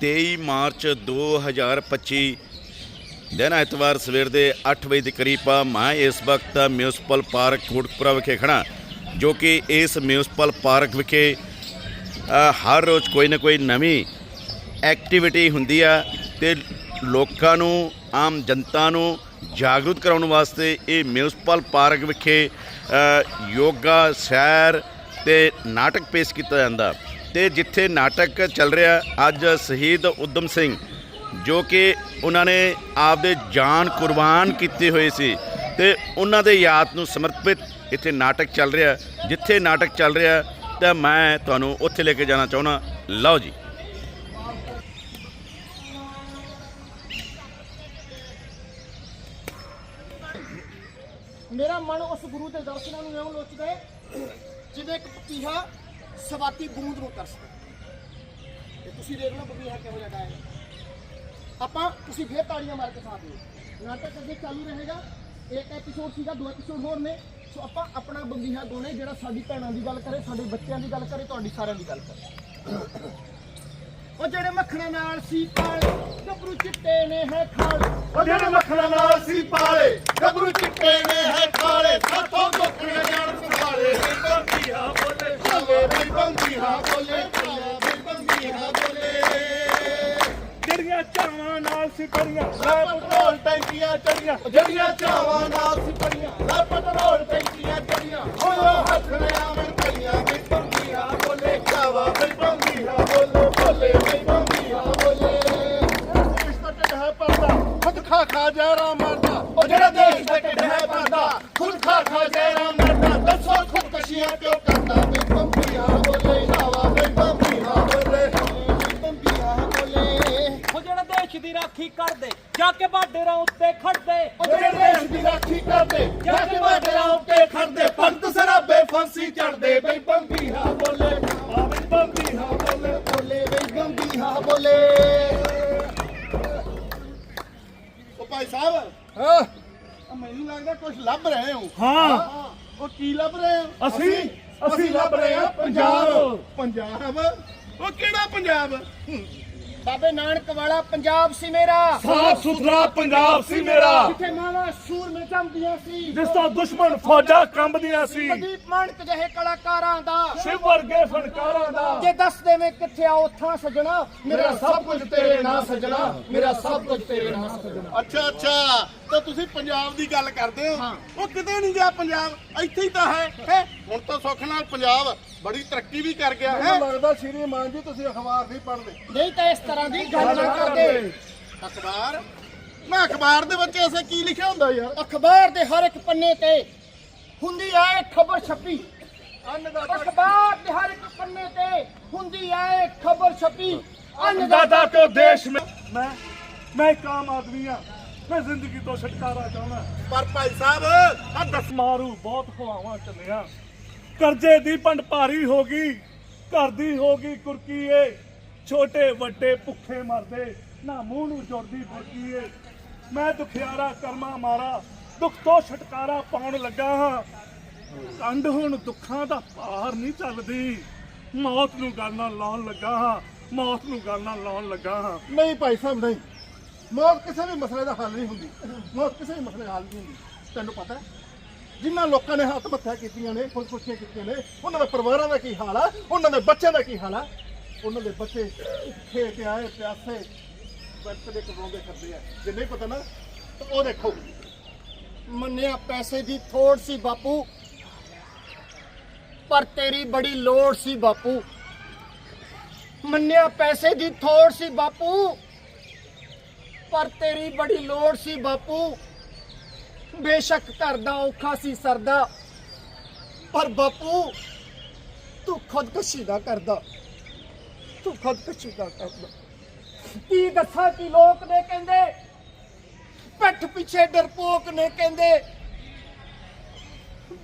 23 March 2025 ਦਿਨ ਐਤਵਾਰ ਸਵੇਰ ਦੇ 8 ਵਜੇ ਦੇ ਕਰੀਬ ਆ, ਮੈਂ ਇਸ ਵਕਤ ਮਿਊਨਿਸਪਲ ਪਾਰਕ ਕੋਟਕਪੁਰਾ ਵਿਖੇ ਖੜਾ ਜੋ ਕਿ ਇਸ ਮਿਊਨਿਸਪਲ ਪਾਰਕ ਵਿਖੇ ਹਰ ਰੋਜ਼ ਕੋਈ ਨਾ ਕੋਈ ਨਵੀਂ ਐਕਟੀਵਿਟੀ ਹੁੰਦੀ ਆ ਤੇ ਲੋਕਾਂ ਨੂੰ, ਆਮ ਜਨਤਾ ਨੂੰ ਜਾਗਰੂਕ ਕਰਾਉਣ ਵਾਸਤੇ ਇਹ ਮਿਊਨਿਸਪਲ ਪਾਰਕ ਵਿਖੇ ਯੋਗਾ ਸੈਰ ਤੇ ਨਾਟਕ ਪੇਸ਼ ਕੀਤਾ ਜਾਂਦਾ। ਤੇ ਜਿੱਥੇ ਨਾਟਕ ਚੱਲ ਰਿਹਾ ਅੱਜ ਸ਼ਹੀਦ ਉਦਮ ਸਿੰਘ, ਜੋ ਕਿ ਉਹਨਾਂ ਨੇ ਆਪਦੇ ਜਾਨ ਕੁਰਬਾਨ ਕੀਤੇ ਹੋਏ ਸੀ ਤੇ ਉਹਨਾਂ ਦੇ ਯਾਦ ਨੂੰ ਸਮਰਪਿਤ ਇੱਥੇ ਨਾਟਕ ਚੱਲ ਰਿਹਾ। ਜਿੱਥੇ ਨਾਟਕ ਚੱਲ ਰਿਹਾ ਤਾਂ ਮੈਂ ਤੁਹਾਨੂੰ ਉੱਥੇ ਲੈ ਕੇ ਜਾਣਾ ਚਾਹੁੰਦਾ। ਲਓ ਜੀ। ਮੇਰਾ ਮਨ ਉਸ ਗੁਰੂ ਦੇ ਦਰਸ਼ਨਾਂ ਨੂੰ ਇਉਂ ਲੋਚਦਾ ਹੈ, ਜਿਵੇਂ ਇੱਕ ਪਤੀਹਾ ਸਵਾਤੀ ਬੂੰਦ ਨੂੰ ਤਰਸਦਾ ਤੇ ਤੁਸੀਂ ਦੇਖ ਲਓ ਪਤੀਹਾ ਕਿਹੋ ਜਿਹਾ ਹੈ ਆਪਾਂ ਤੁਸੀਂ ਫੇਰ ਤਾੜੀਆਂ ਮਾਰ ਕੇ ਸਾਥ ਦਿਓ। ਨਾਟਕ ਅੱਗੇ ਚਾਲੂ ਰਹੇਗਾ। ਇੱਕ ਐਪੀਸੋਡ ਸੀਗਾ, ਦੋ ਐਪੀਸੋਡ ਹੋਰ ਨੇ। ਸੋ ਆਪਾਂ ਆਪਣਾ ਬੰਬੀਹਾ ਦੋਨੇ ਜਿਹੜਾ ਸਾਡੀ ਭੈਣਾਂ ਦੀ ਗੱਲ ਕਰੇ, ਸਾਡੇ ਬੱਚਿਆਂ ਦੀ ਗੱਲ ਕਰੇ, ਤੁਹਾਡੀ ਸਾਰਿਆਂ ਦੀ ਗੱਲ ਕਰੇ। ਉਹ ਜਿਹੜੇ ਮੱਖਣਾ ਨਾਲ ਸੀ ਪਾਲੇ, ਗੱਭਰੂ ਚਿੱਟੇ ਨੇ ਹੈ ਖਾਲ। ਉਹ ਜਿਹੜੇ ਮੱਖਣਾ ਨਾਲ ਸੀ ਪਾਲੇ, ਗੱਭਰੂ ਚਿੱਟੇ ਨੇ ਟੈਂਕੀਆਂ ਜਿਹੜੀਆਂ ਚਾਵਾਂ ਨਾਲ ਸੀ ਪੜੀਆਂ ਲੈ ਪੈਟਰੋਲ ਟੈਂਕੀਆਂ ਚੜੀਆਂ ਹੋਇਆ ਹੱਥ ਨੇ ਆਵੇਂ ਕਈਆਂ ਵੀ ਬੰਦੀਆ ਬੋਲੇ, ਚਾਵਾ ਵੀ ਬੰਦੀਆ ਬੋਲੇ ਬੋਲੇ ਵੀ ਬੰਦੀਆ ਬੋਲੇ। ਇਸ ਦਾ ਢਿੱਡ ਹੈ ਪਰਦਾ ਖੁਦ ਖਾ ਖਾ ਜੈਰਾ ਮਰਦਾ। ਉਹ ਜਿਹੜਾ ਦੇਸ਼ ਦਾ ਢਿੱਡ ਹੈ ਪਰਦਾ ਖੁਦ ਖਾ ਖਾ ਜੈਰਾ ਮਰਦਾ। ਦੱਸੋ ਖੁਦਕਸ਼ੀਆਂ ਕਿਉਂ ਖੜਦੇ। ਜਿਹੜੇ ਦੇਸ਼ ਦੀ ਰਾਖੀ ਕਰਦੇ ਜਾ ਕੇ ਬਾਡਰਾਂ ਉੱਤੇ ਖੜਦੇ ਭਗਤ ਸਰਾਬੇ ਫਾਂਸੀ ਚੜਦੇ ਬਈ ਬੰਬੀਹਾ ਬੋਲੇ ਆ ਬਈ ਬੰਬੀਹਾ ਬੋਲੇ ਬੋਲੇ ਬਈ ਬੰਬੀਹਾ ਬੋਲੇ। ਉਹ ਭਾਈ ਸਾਹਿਬ ਹਾਂ। ਮੈਨੂੰ ਲੱਗਦਾ ਕੁਝ ਲੱਭ ਰਹੇ ਹੋ। ਹਾਂ। ਉਹ ਕੀ ਲੱਭ ਰਹੇ ਹੋ? ਅਸੀਂ ਅਸੀਂ ਲੱਭ ਰਹੇ ਹਾਂ ਪੰਜਾਬ। ਪੰਜਾਬ? ਉਹ ਕਿਹੜਾ ਪੰਜਾਬ? ਬਾਬੇ ਨਾਨਕ ਵਾਲਾ ਪੰਜਾਬ ਸੀ ਮੇਰਾ। ਸਾਫ਼ ਸੁਥਰਾ ਪੰਜਾਬ ਸੀ ਮੇਰਾ। ਜਿੱਥੇ ਮਾਵਾ ਸੂਰ ਮੇ ਜੰਮਦੀਆਂ ਸੀ। ਜਿਸ ਤੋਂ ਦੁਸ਼ਮਣ ਫੌਜਾਂ ਕੰਬਦੀਆਂ ਸੀ। ਪ੍ਰਦੀਪ ਮਾਨਕ ਜਿਹੇ ਕਲਾਕਾਰਾਂ ਦਾ। ਸ਼ਿਵ ਵਰਗੇ ਫਨਕਾਰਾਂ ਦਾ। ਜੇ ਦੱਸ ਦੇਵੇਂ ਕਿੱਥੇ ਆ ਉੱਥਾਂ ਸਜਣਾ ਮੇਰਾ ਸਭ ਕੁਝ ਤੇਰੇ ਨਾਂ ਸਜਣਾ ਮੇਰਾ ਸਭ ਕੁਝ ਤੇਰੇ ਨਾਂ ਸਜਣਾ। ਅੱਛਾ ਅੱਛਾ। ਤਾਂ ਤੁਸੀਂ ਪੰਜਾਬ ਦੀ ਗੱਲ ਕਰਦੇ ਹੋ। ਉਹ ਕਿਤੇ ਨਹੀਂ ਗਿਆ ਪੰਜਾਬ ਇੱਥੇ ਹੀ ਤਾਂ ਹੈ। ਹੈ? ਹੁਣ ਤਾਂ ਸੁੱਖ ਨਾਲ ਪੰਜਾਬ ਬੜੀ ਤਰੱਕੀ ਵੀ ਕਰ ਗਿਆ ਹੈ? ਲੱਗਦਾ ਸ਼੍ਰੀ ਮਾਨ ਜੀ ਤੁਸੀਂ ਅਖਬਾਰ ਨਹੀਂ ਪੜ੍ਹਦੇ। ਨਹੀਂ ਤਾਂ ਇਸ ਤਰ੍ਹਾਂ ਦੀ ਗੱਲ ਨਾ ਕਰਦੇ। ਅਖਬਾਰ? ਮੈਂ ਅਖਬਾਰ ਦੇ ਵਿੱਚ ਐਸੇ ਕੀ ਲਿਖਿਆ ਹੁੰਦਾ ਯਾਰ? ਅਖਬਾਰ ਦੇ ਹਰ ਇੱਕ ਪੰਨੇ ਤੇ ਹੁੰਦੀ ਆਏ ਖਬਰ ਛਪੀ। ਅਖਬਾਰ ਦੇ ਹਰ ਇੱਕ ਪੰਨੇ ਤੇ ਹੁੰਦੀ ਐ ਖਬਰ ਛਪੀ। ਅੰਨਦਾਤਾ ਕੋ ਦੇਸ਼ ਮੈਂ ਮੈਂ ਇੱਕ ਆਮ ਆਦਮੀ ਆ। ਮੈਂ ਜ਼ਿੰਦਗੀ ਤੋਂ ਛੁਟਕਾਰਾ ਚਾਹੁੰਦਾ। ਪਰ ਭਾਈ ਸਾਹਿਬ ਆ ਦਸ। ਮਾਰੂ ਬਹੁਤ ਭਵਾਵਾਂ ਚੱਲਿਆ। ਕਰਜ਼ੇ ਦੀ ਪੰਡ ਭਾਰੀ ਹੋ ਗਈ ਘਰ ਦੀ ਹੋ ਗਈ ਕੁਰਕੀਏ ਛੋਟੇ ਵੱਡੇ ਭੁੱਖੇ ਮਰਦੇ ਨਾ ਮੂੰਹ ਨੂੰ ਜੁੜਦੀ ਬੁਰਕੀਏ ਮੈਂ ਦੁਖਿਆਰਾ ਕਰਮਾ ਮਾਰਾ ਦੁੱਖ ਤੋਂ ਛੁਟਕਾਰਾ ਪਾਉਣ ਲੱਗਾ ਹਾਂ। ਕੰਡ ਹੁਣ ਦੁੱਖਾਂ ਦਾ ਭਾਰ ਨਹੀਂ ਚੱਲਦੀ। ਮੌਤ ਨੂੰ ਗੱਲ ਨਾਲ ਲਾਉਣ ਲੱਗਾ ਹਾਂ ਮੌਤ ਨੂੰ ਗੱਲ ਨਾਲ ਲਾਉਣ ਲੱਗਾ ਹਾਂ। ਨਹੀਂ ਭਾਈ ਸਾਹਿਬ ਨਹੀਂ। ਮੌਤ ਕਿਸੇ ਵੀ ਮਸਲੇ ਦਾ ਹੱਲ ਨਹੀਂ ਹੁੰਦੀ। ਮੌਤ ਕਿਸੇ ਵੀ ਮਸਲੇ ਦਾ ਹੱਲ ਨਹੀਂ ਹੁੰਦੀ। ਤੈਨੂੰ ਪਤਾ ਹੈ? ਜਿਨ੍ਹਾਂ ਲੋਕਾਂ ਨੇ ਹੱਥ ਹੱਤਿਆ ਕੀਤੀਆਂ ਨੇ, ਖੁਦਕੁਸ਼ੀਆਂ ਕੀਤੀਆਂ ਨੇ, ਉਹਨਾਂ ਦੇ ਪਰਿਵਾਰਾਂ ਦਾ ਕੀ ਹਾਲ ਆ? ਉਹਨਾਂ ਦੇ ਬੱਚਿਆਂ ਦਾ ਕੀ ਹਾਲ ਆ? ਉਹਨਾਂ ਦੇ ਬੱਚੇ ਭੁੱਖੇ ਤੇ ਆਏ, ਪਿਆਸੇ ਬਰਤ ਦੇ ਕਮਾਉਂਦੇ ਕਰਦੇ ਆ। ਜੇ ਨਹੀਂ ਪਤਾ ਨਾ, ਤਾਂ ਉਹ ਦੇਖੋ। ਮੰਨਿਆ ਪੈਸੇ ਦੀ ਥੋੜ ਸੀ ਬਾਪੂ, ਪਰ ਤੇਰੀ ਬੜੀ ਲੋੜ ਸੀ ਬਾਪੂ। ਮੰਨਿਆ ਪੈਸੇ ਦੀ ਥੋੜ ਸੀ ਬਾਪੂ। ਪਰ ਤੇਰੀ ਬੜੀ ਲੋੜ ਸੀ ਬਾਪੂ। ਬੇਸ਼ੱਕ ਘਰ ਦਾ ਔਖਾ ਸੀ ਸਰਦਾ। ਪਰ ਬਾਪੂ, ਤੂੰ ਖੁਦਕਸ਼ੀ ਦਾ ਕਰਦਾ। ਤੂੰ ਖੁਦਕਸ਼ੀ ਦਾ ਕਰਦਾ। ਕੀ ਦੱਸਾਂ ਕਿ ਲੋਕ ਨੇ ਕਹਿੰਦੇ? ਪਿੱਠ ਪਿੱਛੇ ਡਰਪੋਕ ਨੇ ਕਹਿੰਦੇ।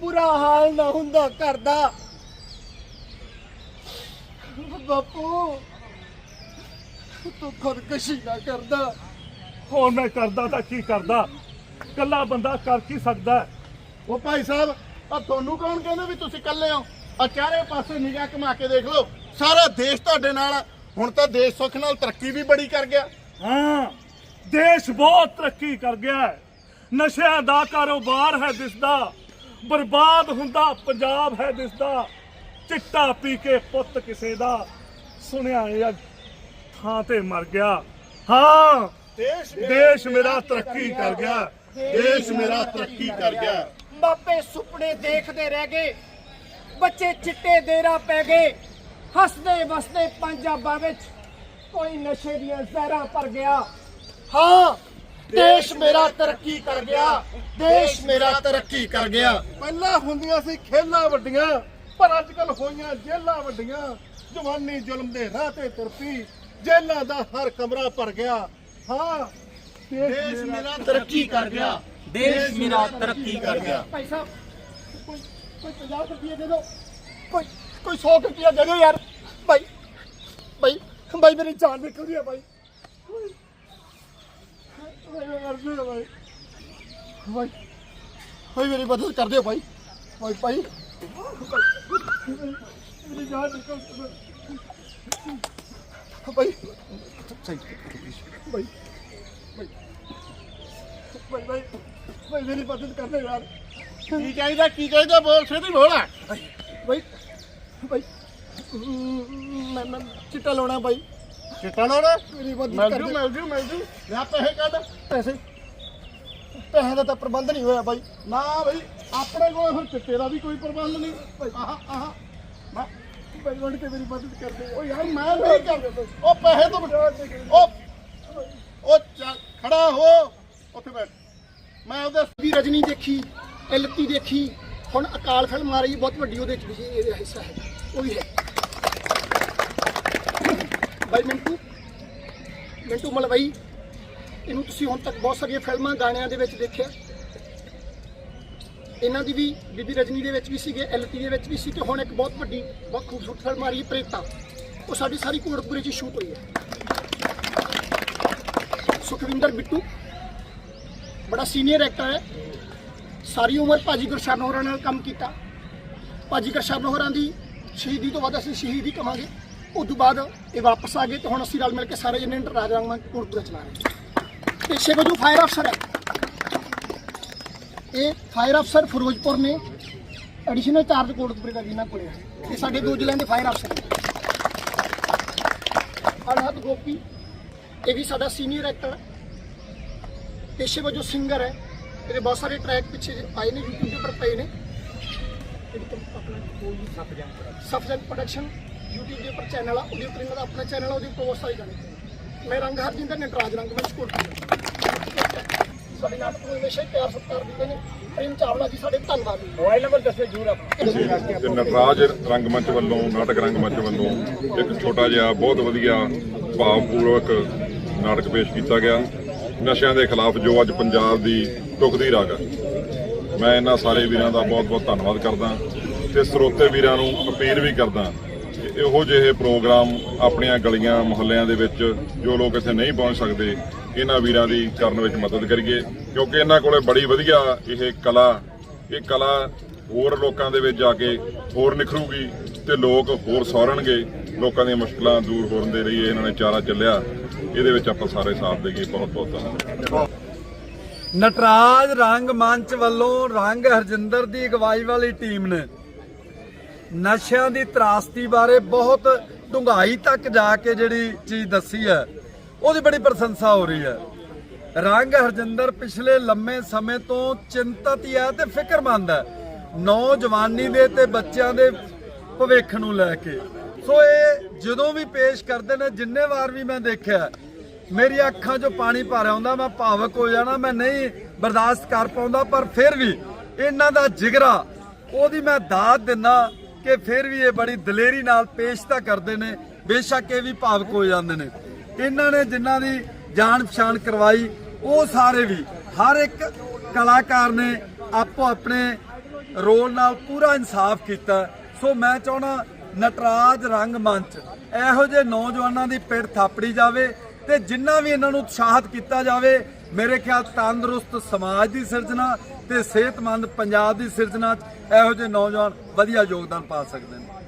ਬੁਰਾ ਹਾਲ ਨਾ ਹੁੰਦਾ ਘਰ ਦਾ। ਬਾਪੂ, ਤੂੰ ਖੁਦਕਸ਼ੀ ਨਾ ਕਰਦਾ। ਹੋਰ ਮੈਂ ਕਰਦਾ ਤਾਂ ਕੀ ਕਰਦਾ? ਕੱਲਾ ਬੰਦਾ ਕਰ ਕੀ ਸਕਦਾ? ਉਹ ਭਾਈ ਸਾਹਿਬ ਆ ਤੁਹਾਨੂੰ ਕੌਣ ਕਹਿੰਦਾ ਵੀ ਤੁਸੀਂ ਇਕੱਲੇ ਹੋ? ਆ ਚਾਰੇ ਪਾਸੇ ਨਿਗਾਹ ਘੁਮਾ ਕੇ ਦੇਖ ਲਓ। ਸਾਰਾ ਦੇਸ਼ ਤੁਹਾਡੇ ਨਾਲ ਆ। ਹੁਣ ਤਾਂ ਦੇਸ਼ ਸੁੱਖ ਨਾਲ ਤਰੱਕੀ ਵੀ ਬੜੀ ਕਰ ਗਿਆ। ਹਾਂ ਦੇਸ਼ ਬਹੁਤ ਤਰੱਕੀ ਕਰ ਗਿਆ ਹੈ। ਨਸ਼ਿਆਂ ਦਾ ਕਾਰੋਬਾਰ ਹੈ ਦਿਸਦਾ ਬਰਬਾਦ ਹੁੰਦਾ ਪੰਜਾਬ ਹੈ ਦਿਸਦਾ ਚਿੱਟਾ ਪੀ ਕੇ ਪੁੱਤ ਕਿਸੇ ਦਾ। ਸੁਣਿਆ ਇਹ ਅੱਜ ਥਾਂ ਤੇ ਮਰ ਗਿਆ। ਹਾਂ ਦੇਸ਼ ਮੇਰਾ ਤਰੱਕੀ ਕਰ ਗਿਆ। ਦੇਸ਼ ਮੇਰਾ ਤਰੱਕੀ ਕਰ ਗਿਆ। ਮਾਪੇ ਸੁਪਨੇ ਦੇਖਦੇ ਰਹਿ ਗਏ। ਬੱਚੇ ਚਿੱਟੇ ਦੇਰਾ ਪੈ ਗਏ। ਹੱਸਦੇ ਵਸਦੇ ਪੰਜਾਬਾਂ ਵਿੱਚ। ਕੋਈ ਨਸ਼ੇ ਦੀਆਂ ਜ਼ਹਿਰਾਂ ਭਰ ਗਿਆ। ਹਾਂ ਦੇਸ਼ ਮੇਰਾ ਤਰੱਕੀ ਕਰ ਗਿਆ। ਦੇਸ਼ ਮੇਰਾ ਤਰੱਕੀ ਕਰ ਗਿਆ। ਪਹਿਲਾਂ ਹੁੰਦੀਆਂ ਸੀ ਖੇਲਾਂ ਵੱਡੀਆਂ ਪਰ ਅੱਜ ਕੱਲ ਹੋਈਆਂ ਜੇਲਾਂ ਵੱਡੀਆਂ। ਜਵਾਨੀ ਜ਼ੁਲਮ ਦੇ ਰਾਹ ਤੇ ਤੁਰਪੀ ਜੇਲਾਂ ਦਾ ਹਰ ਕਮਰਾ ਭਰ ਗਿਆ। ਹਾਂ ਦੇਸ਼ ਮੇਰਾ ਤਰੱਕੀ ਕਰ ਗਿਆ ਦੇਸ਼ ਮੇਰਾ ਤਰੱਕੀ ਕਰ ਗਿਆ ਭਾਈ ਸਾਹਿਬ ਕੋਈ ਕੋਈ 50 ਰੁਪਏ ਦੇ ਦਿਓ ਕੋਈ ਕੋਈ 100 ਰੁਪਏ ਦੇ ਦਿਓ ਯਾਰ ਭਾਈ ਭਾਈ ਭਾਈ ਮੇਰੀ ਜਾਨ ਨਿਕਲ ਹੈ ਭਾਈ ਭਾਈ ਮੈਂ ਮਰ ਜੂਗਾ ਭਾਈ ਭਾਈ ਭਾਈ ਮੇਰੀ ਮਦਦ ਕਰ ਦਿਓ ਭਾਈ ਭਾਈ ਭਾਈ ਮੇਰੀ ਜਾਨ ਨਿਕਲ ਭਾਈ ਭਾਈ ਭਾਈ ਭਾਈ ਭਾਈ ਮੇਰੀ ਮਦਦ ਕਰ ਦਿਓ ਯਾਰ ਕੀ ਚਾਹੀਦਾ ਕੀ ਚਾਹੀਦਾ ਬੋਲ ਸਿੱਧੀ ਬੋਲਾ ਭਾਈ ਭਾਈ ਮੈਂ ਮੈਂ ਚਿੱਟਾ ਲਾਉਣਾ ਭਾਈ ਚਿੱਟਾ ਲਾਉਣਾ ਮੇਰੀ ਮਦਦ ਮਿਲ ਜੂ ਦਿਓ ਮਿਲ ਜੂ ਮਿਲ ਜੂ ਲੈ ਪੈਸੇ ਕੱਢ ਪੈਸੇ ਪੈਸੇ ਦਾ ਤਾਂ ਪ੍ਰਬੰਧ ਨਹੀਂ ਹੋਇਆ ਭਾਈ ਨਾ ਬਈ ਆਪਣੇ ਕੋਲ ਹੁਣ ਚਿੱਟੇ ਦਾ ਵੀ ਕੋਈ ਪ੍ਰਬੰਧ ਨਹੀਂ ਆਹ ਆਹ ਮੈਂ ਭਾਈ ਕੇ ਮੇਰੀ ਮਦਦ ਕਰ ਦਿਓ ਉਹ ਯਾਰ, ਮੈਂ ਨਹੀਂ ਕਰ ਉਹ ਪੈਸੇ ਤੋਂ ਉਹ ਉਹ ਚੱਲ, ਖੜਾ ਹੋ। ਉੱਥੇ ਬੈਠ। ਮੈਂ ਉਹਦਾ ਵੀ ਰਜਨੀ ਦੇਖੀ ਇਲਤੀ ਦੇਖੀ। ਹੁਣ ਅਕਾਲ ਫਿਲਮ ਆ ਰਹੀ, ਬਹੁਤ ਵੱਡੀ ਉਹਦੇ ਚ ਵੀ ਇਹਦਾ ਹਿੱਸਾ ਹੈ। ਉਹ ਵੀ ਹੈ। ਬਾਈ ਮਿੰਟੂ ਮਿੰਟੂ ਮਲਵਈ, ਇਹਨੂੰ ਤੁਸੀਂ ਹੁਣ ਤੱਕ ਬਹੁਤ ਸਾਰੀਆਂ ਫਿਲਮਾਂ ਗਾਣਿਆਂ ਦੇ ਵਿੱਚ ਦੇਖਿਆ। ਇਹਨਾਂ ਦੀ ਵੀ ਬੀਬੀ ਰਜਨੀ ਦੇ ਵਿੱਚ ਵੀ ਸੀਗੇ ਐਲਟੀ ਦੇ ਵਿੱਚ ਵੀ ਸੀ ਤੇ ਹੁਣ ਇੱਕ ਬਹੁਤ ਵੱਡੀ, ਬਹੁਤ ਖੂਬਸੂਰਤ ਫਿਲਮ ਆ ਹੈ, ਪ੍ਰੇਤਾ। ਉਹ ਸਾਡੀ ਸਾਰੀ ਕੋਟਪੁਰੇ 'ਚ ਸ਼ੂਟ ਹੋਈ ਹੈ। ਸੁਖਵਿੰਦਰ ਬਿੱਟੂ ਬੜਾ ਸੀਨੀਅਰ ਐਕਟਰ ਹੈ। ਸਾਰੀ ਉਮਰ ਭਾਜੀ ਗੁਰਸ਼ਰਨ ਹੋਰਾਂ ਨਾਲ ਕੰਮ ਕੀਤਾ। ਭਾਜੀ ਗੁਰਸ਼ਰਨ ਹੋਰਾਂ ਦੀ ਸ਼ਹੀਦੀ ਤੋਂ ਬਾਅਦ ਅਸੀਂ ਸ਼ਹੀਦੀ ਕਵਾਂਗੇ। ਉਸ ਤੋਂ ਬਾਅਦ ਇਹ ਵਾਪਸ ਆ ਗਏ ਤੇ ਹੁਣ ਅਸੀਂ ਰਲ ਮਿਲ ਕੇ ਸਾਰੇ ਜਣੇ ਰਾਜਾ ਰੰਗਮਾ ਕੋਟਪੁਰਾ ਚਲਾ ਰਹੇ ਹਾਂ। ਪੇਸ਼ੇ ਵਜੋਂ ਫਾਇਰ ਅਫਸਰ ਹੈ। ਇਹ ਫਾਇਰ ਅਫਸਰ ਫਿਰੋਜ਼ਪੁਰ ਨੇ ਐਡੀਸ਼ਨਲ ਚਾਰਜ ਕੋਟਪੁਰੇ ਦਾ ਜਿੰਨਾ ਕੋਲੇ ਇਹ ਸਾਡੇ ਦੋ ਜ਼ਿਲ੍ਹਿਆਂ ਦੇ ਫਾਇਰ ਅਫਸਰ ਨੇ। ਅਨਹਦ ਗੋਪੀ, ਇਹ ਵੀ ਸਾਡਾ ਸੀਨੀਅਰ ਐਕਟਰ ਪੇਸ਼ੇ ਵਜੋਂ ਸਿੰਗਰ ਹੈ। ਇਹਦੇ ਬਹੁਤ ਸਾਰੇ ਟਰੈਕ ਪਿੱਛੇ ਆਏ ਨੇ, YouTube ਦੇ ਉੱਪਰ ਪਏ ਨੇ। ਇਹਦੀ ਸਫਜਨ ਪ੍ਰੋਡਕਸ਼ਨ YouTube ਦੇ ਉੱਪਰ ਚੈਨਲ ਆ। ਉਹਦੇ ਉੱਪਰ ਇਹਨਾਂ ਦਾ ਆਪਣਾ ਚੈਨਲ ਆ, ਉਹਦੇ ਉੱਪਰ ਬਹੁਤ ਸਾਰੇ ਗਾਣੇ ਮੈਂ ਰੰਗ ਹਰਜਿੰਦਰ ਨਟਰਾਜ ਰੰਗ ਵਿੱਚ ਕੋਟ ਸਾਡੇ ਨਾਟਕ ਨੂੰ ਹਮੇਸ਼ਾ ਹੀ ਪਿਆਰ ਸਤਿਕਾਰ ਦਿੰਦੇ ਨੇ ਪ੍ਰੇਮ ਚਾਵਲਾ ਜੀ ਸਾਡੇ ਧੰਨਵਾਦ। ਮੋਬਾਈਲ ਨੰਬਰ ਦੱਸੋ ਜੂਰ ਆਪਣਾ ਤੇ ਨਟਰਾਜ ਰੰਗਮੰਚ ਵੱਲੋਂ ਨਾਟਕ ਰੰਗਮੰਚ ਵੱਲੋਂ ਇੱਕ ਛੋਟਾ ਜਿਹਾ ਬਹੁਤ ਵਧੀਆ ਭਾਵਪੂਰਵਕ ਨਾਟਕ ਪੇਸ਼ ਕੀਤਾ ਗਿਆ। ਨਸ਼ਿਆਂ ਦੇ ਖਿਲਾਫ ਜੋ ਅੱਜ ਪੰਜਾਬ ਦੀ ਟੁਕਦੀ ਰਾਗ ਹੈ ਮੈਂ ਇਹਨਾਂ ਸਾਰੇ ਵੀਰਾਂ ਦਾ ਬਹੁਤ-ਬਹੁਤ ਧੰਨਵਾਦ ਕਰਦਾ ਤੇ ਸਰੋਤੇ ਵੀਰਾਂ ਨੂੰ ਅਪੀਲ ਵੀ ਕਰਦਾ ਕਿ ਇਹੋ ਜਿਹੇ ਪ੍ਰੋਗਰਾਮ ਆਪਣੀਆਂ ਗਲੀਆਂ ਮੁਹੱਲਿਆਂ ਦੇ ਵਿੱਚ ਜੋ ਲੋਕ ਇੱਥੇ ਨਹੀਂ ਪਹੁੰਚ ਸਕਦੇ ਇਹਨਾਂ ਵੀਰਾਂ ਦੀ ਕਰਨ ਵਿੱਚ ਮਦਦ ਕਰੀਏ, ਕਿਉਂਕਿ ਇਹਨਾਂ ਕੋਲੇ ਬੜੀ ਵਧੀਆ ਇਹ ਕਲਾ ਇਹ ਕਲਾ ਹੋਰ ਲੋਕਾਂ ਦੇ ਵਿੱਚ ਜਾ ਕੇ ਹੋਰ ਨਿਖਰੂਗੀ ਤੇ ਲੋਕ ਹੋਰ ਸੌਰਣਗੇ ਲੋਕਾਂ ਦੀਆਂ ਮੁਸ਼ਕਲਾਂ ਦੂਰ ਹੋਣ ਦੇ ਲਈ ਇਹਨਾਂ ਨੇ ਚਾਰਾ ਚੱਲਿਆ। ਇਹਦੇ ਵਿੱਚ ਆਪਾਂ ਸਾਰੇ ਸਾਥ ਦੇਈਏ। ਬਹੁਤ ਬਹੁਤ ਧੰਨਵਾਦ। ਨਟਰਾਜ ਰੰਗ ਮੰਚ ਵੱਲੋਂ ਰੰਗ ਹਰਜਿੰਦਰ ਦੀ ਅਗਵਾਈ ਵਾਲੀ ਟੀਮ ਨੇ ਨਸ਼ਿਆਂ ਦੀ ਤਰਾਸਤੀ ਬਾਰੇ ਬਹੁਤ ਡੂੰਘਾਈ ਤੱਕ ਜਾ ਕੇ ਜਿਹੜੀ ਚੀਜ਼ ਦੱਸੀ ਹੈ। ਉਹਦੀ ਬੜੀ ਪ੍ਰਸ਼ੰਸਾ ਹੋ ਰਹੀ ਹੈ। ਰੰਗ ਹਰਜਿੰਦਰ ਪਿਛਲੇ ਲੰਮੇ ਸਮੇਂ ਤੋਂ ਚਿੰਤਤ ਹੀ ਹੈ ਤੇ ਫਿਕਰਮੰਦ ਹੈ। ਨੌਜਵਾਨੀ ਦੇ ਤੇ ਬੱਚਿਆਂ ਦੇ ਭਵਿੱਖ ਨੂੰ ਲੈ ਕੇ। ਸੋ ਇਹ ਜਦੋਂ ਵੀ ਪੇਸ਼ ਕਰਦੇ ਨੇ, ਜਿੰਨੇ ਵਾਰ ਵੀ ਮੈਂ ਦੇਖਿਆ, ਮੇਰੀ ਅੱਖਾਂ 'ਚੋਂ ਪਾਣੀ ਭਰ ਆਉਂਦਾ, ਮੈਂ ਭਾਵਕ ਹੋ ਜਾਣਾ, ਮੈਂ ਨਹੀਂ ਬਰਦਾਸ਼ਤ ਕਰ ਪਾਉਂਦਾ, ਪਰ ਫਿਰ ਵੀ ਇਹਨਾਂ ਦਾ ਜਿਗਰਾ, ਉਹਦੀ ਮੈਂ ਦਾਤ ਦਿੰਨਾ ਕਿ ਫਿਰ ਵੀ ਇਹ ਬੜੀ ਦਲੇਰੀ ਨਾਲ ਪੇਸ਼ ਤਾਂ ਕਰਦੇ ਨੇ, ਬੇਸ਼ੱਕ ਇਹ ਵੀ ਭਾਵਕ ਹੋ ਜਾਂਦੇ ਨੇ। ਇਹਨਾਂ ਨੇ ਜਿਨ੍ਹਾਂ ਦੀ ਜਾਣ ਪਛਾਣ ਕਰਵਾਈ, ਉਹ ਸਾਰੇ ਵੀ, ਹਰ ਇੱਕ ਕਲਾਕਾਰ ਨੇ ਆਪੋ ਆਪਣੇ ਰੋਲ ਨਾਲ ਪੂਰਾ ਇਨਸਾਫ ਕੀਤਾ। ਸੋ ਮੈਂ ਚਾਹਣਾ ਨਟਰਾਜ ਰੰਗ ਮੰਚ, ਇਹੋ ਜਿਹੇ ਨੌਜਵਾਨਾਂ ਦੀ ਪਿੜ ਥਾਪੜੀ ਜਾਵੇ ਤੇ ਜਿੰਨਾ ਵੀ ਇਹਨਾਂ ਨੂੰ ਉਤਸ਼ਾਹਿਤ ਕੀਤਾ ਜਾਵੇ, ਮੇਰੇ ਖਿਆਲ ਤੰਦਰੁਸਤ ਸਮਾਜ ਦੀ ਸਿਰਜਣਾ ਤੇ ਸਿਹਤਮੰਦ ਪੰਜਾਬ ਦੀ ਸਿਰਜਣਾ 'ਚ ਇਹੋ ਜਿਹੇ ਨੌਜਵਾਨ ਵਧੀਆ ਯੋਗਦਾਨ ਪਾ ਸਕਦੇ ਨੇ।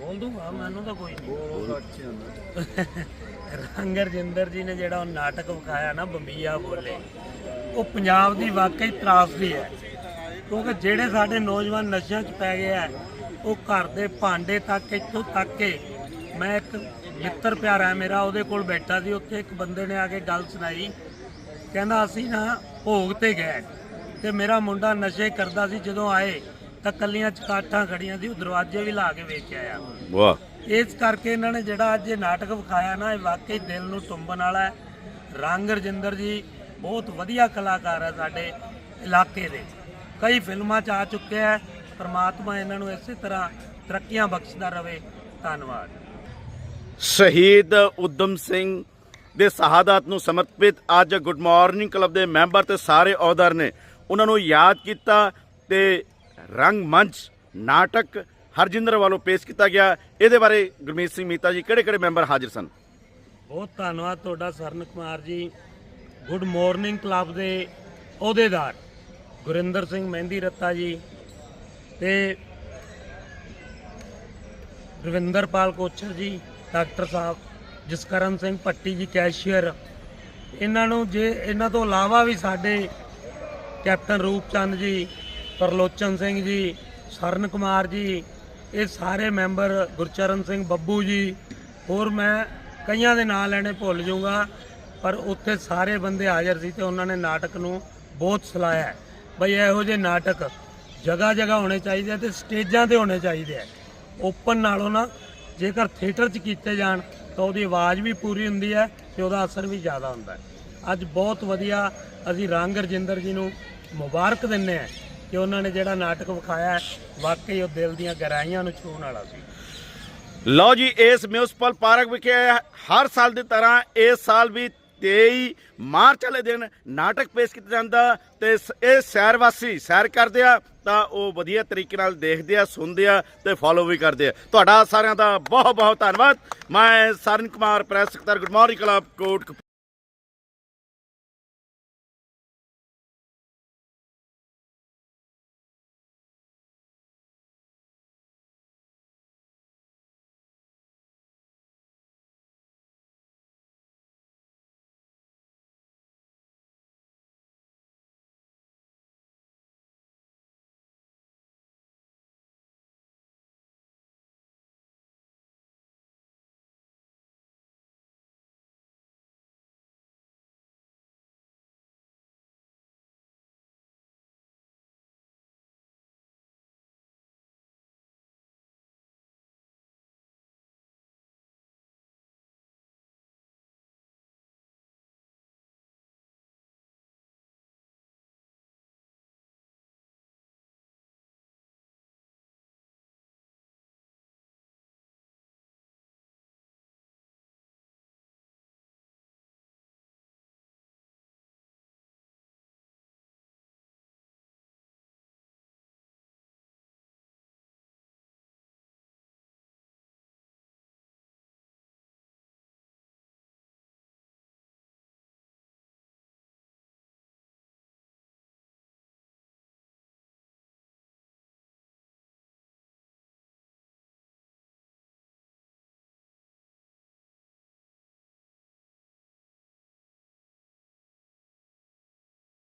ਬੋਲ ਦੂੰਗਾ ਮੈਨੂੰ ਤਾਂ ਕੋਈ ਨਹੀਂ। ਰੰਗ ਰਜਿੰਦਰ ਜੀ ਨੇ ਜਿਹੜਾ ਉਹ ਨਾਟਕ ਵਿਖਾਇਆ ਨਾ ਬੰਬੀਆ ਬੋਲੇ ਉਹ ਪੰਜਾਬ ਦੀ ਵਾਕਈ ਤਰਾਸਦੀ ਹੈ। ਕਿਉਂਕਿ ਜਿਹੜੇ ਸਾਡੇ ਨੌਜਵਾਨ ਨਸ਼ਿਆਂ 'ਚ ਪੈ ਗਏ ਆ ਉਹ ਘਰ ਦੇ ਭਾਂਡੇ ਤੱਕ ਇੱਥੋਂ ਤੱਕ ਕੇ ਮੈਂ ਇੱਕ ਮਿੱਤਰ ਪਿਆਰਾ ਮੇਰਾ ਉਹਦੇ ਕੋਲ ਬੈਠਾ ਸੀ ਉੱਥੇ ਇੱਕ ਬੰਦੇ ਨੇ ਆ ਕੇ ਗੱਲ ਸੁਣਾਈ। ਕਹਿੰਦਾ ਅਸੀਂ ਨਾ ਭੋਗ ਤੇ ਗਏ ਤੇ ਮੇਰਾ ਮੁੰਡਾ ਨਸ਼ੇ ਕਰਦਾ ਸੀ ਜਦੋਂ ਆਏ ਤਾਂ ਕੱਲੀਆਂ ਚਕਾਠਾਂ ਖੜੀਆਂ ਸੀ ਉਹ ਦਰਵਾਜ਼ੇ ਵੀ ਲਾ ਕੇ ਵੇਚ ਕੇ ਆਇਆ। ਵਾਹ। ਇਸ ਕਰਕੇ ਇਹਨਾਂ ਨੇ ਜਿਹੜਾ ਅੱਜ ਇਹ ਨਾਟਕ ਵਿਖਾਇਆ ਨਾ ਇਹ ਵਾਕਈ ਦਿਲ ਨੂੰ ਟੁੰਬਣ ਵਾਲਾ ਹੈ। ਰੰਗ ਰਜਿੰਦਰ ਜੀ ਬਹੁਤ ਵਧੀਆ ਕਲਾਕਾਰ ਹੈ ਸਾਡੇ ਇਲਾਕੇ ਦੇ। ਕਈ ਫਿਲਮਾਂ 'ਚ ਆ ਚੁੱਕੇ ਹੈ ਪ੍ਰਮਾਤਮਾ ਇਹਨਾਂ ਨੂੰ ਇਸੇ ਤਰ੍ਹਾਂ ਤਰੱਕੀਆਂ ਬਖਸ਼ਦਾ ਰਵੇ। ਧੰਨਵਾਦ। ਸ਼ਹੀਦ ਉਦਮ ਸਿੰਘ ਦੇ ਸ਼ਹਾਦਤ ਨੂੰ ਸਮਰਪਿਤ ਅੱਜ ਗੁੱਡ ਮਾਰਨਿੰਗ ਕਲੱਬ ਦੇ ਮੈਂਬਰ ਤੇ ਸਾਰੇ ਅਹੁਦਰ ਨੇ ਉਹਨਾਂ ਨੂੰ ਯਾਦ ਕੀਤਾ ਤੇ ਰੰਗ ਮੰਚ ਨਾਟਕ ਹਰਜਿੰਦਰ ਵੱਲੋਂ ਪੇਸ਼ ਕੀਤਾ ਗਿਆ। ਇਹਦੇ ਬਾਰੇ ਗੁਰਮੀਤ ਸਿੰਘ ਮੀਤਾ ਜੀ ਕਿਹੜੇ ਕਿਹੜੇ ਮੈਂਬਰ ਹਾਜ਼ਰ ਸਨ? ਬਹੁਤ ਧੰਨਵਾਦ ਤੁਹਾਡਾ ਸਰਨ Kumar ji. Good morning club ਦੇ ਅਹੁਦੇਦਾਰ ਗੁਰਿੰਦਰ ਸਿੰਘ ਮਹਿੰਦੀ ਰੱਤਾ ਜੀ ਤੇ ਰਵਿੰਦਰਪਾਲ ਕੋਚਰ ਜੀ, ਡਾਕਟਰ ਸਾਹਿਬ ਜਸਕਰਨ ਸਿੰਘ ਪੱਟੀ ਜੀ, ਕੈਸ਼ੀਅਰ। ਇਹਨਾਂ ਨੂੰ ਜੇ ਇਹਨਾਂ ਤੋਂ ਇਲਾਵਾ ਵੀ ਸਾਡੇ ਕੈਪਟਨ ਰੂਪਚੰਦ ਜੀ ਪ੍ਰਲੋਚਨ ਸਿੰਘ ਜੀ, ਸਰਨ ਕੁਮਾਰ ਜੀ, ਇਹ ਸਾਰੇ ਮੈਂਬਰ ਗੁਰਚਰਨ ਸਿੰਘ ਬੱਬੂ ਜੀ। ਹੋਰ ਮੈਂ ਕਈਆਂ ਦੇ ਨਾਂ ਲੈਣੇ ਭੁੱਲ ਜਾਊਂਗਾ, ਪਰ ਉੱਥੇ ਸਾਰੇ ਬੰਦੇ ਹਾਜ਼ਰ ਸੀ ਤੇ ਉਹਨਾਂ ਨੇ ਨਾਟਕ ਨੂੰ ਬਹੁਤ ਸਲਾਇਆ ਹੈ। ਬਈ ਇਹੋ ਜਿਹੇ ਨਾਟਕ ਜਗ੍ਹਾ ਜਗ੍ਹਾ ਹੋਣੇ ਚਾਹੀਦੇ ਆ ਤੇ ਸਟੇਜਾਂ ਤੇ ਹੋਣੇ ਚਾਹੀਦੇ ਆ। ਓਪਨ ਨਾਲੋਂ ਨਾ, ਜੇਕਰ ਥੀਏਟਰ 'ਚ ਕੀਤੇ ਜਾਣ, ਤਾਂ ਉਹਦੀ ਆਵਾਜ਼ ਵੀ ਪੂਰੀ ਹੁੰਦੀ ਹੈ ਤੇ ਉਹਦਾ ਅਸਰ ਵੀ ਜ਼ਿਆਦਾ ਹੁੰਦਾ ਹੈ। ਅੱਜ ਬਹੁਤ ਵਧੀਆ ਅਸੀਂ ਰੰਗ ਰਜਿੰਦਰ ਜੀ ਨੂੰ ਮੁਬਾਰਕ ਦਿੰਨੇ ਆ ਕਿ ਉਹਨਾਂ ਨੇ ਜਿਹੜਾ ਨਾਟਕ ਵਿਖਾਇਆ ਵਾਕਈ ਉਹ ਦਿਲ ਦੀਆਂ ਗਹਿਰਾਈਆਂ ਨੂੰ ਛੂਹਣ ਵਾਲਾ ਸੀ। ਲਓ ਜੀ, ਇਸ ਮਿਊਨਿਸਪਲ ਪਾਰਕ ਵਿਖੇ ਹਰ ਸਾਲ ਦੀ ਤਰ੍ਹਾਂ ਇਸ ਸਾਲ ਵੀ 23 ਮਾਰਚ ਵਾਲੇ ਦਿਨ ਨਾਟਕ ਪੇਸ਼ ਕੀਤਾ ਜਾਂਦਾ ਤੇ ਇਹ ਸੈਰ ਵਾਸੀ ਸੈਰ ਕਰਦੇ ਆ, ਤਾਂ ਉਹ ਵਧੀਆ ਤਰੀਕੇ ਨਾਲ ਦੇਖਦੇ ਆ, ਸੁਣਦੇ ਆ ਤੇ ਫੋਲੋ ਵੀ ਕਰਦੇ ਆ। ਤੁਹਾਡਾ ਸਾਰਿਆਂ ਦਾ ਬਹੁਤ ਬਹੁਤ ਧੰਨਵਾਦ। ਮੈਂ ਸਰਨ ਕੁਮਾਰ, ਪ੍ਰੈਸ ਸਕੱਤਰ ਗੁੱਡ ਮਾਰਨਿੰਗ, ਕਲੱਬ ਕੋਟ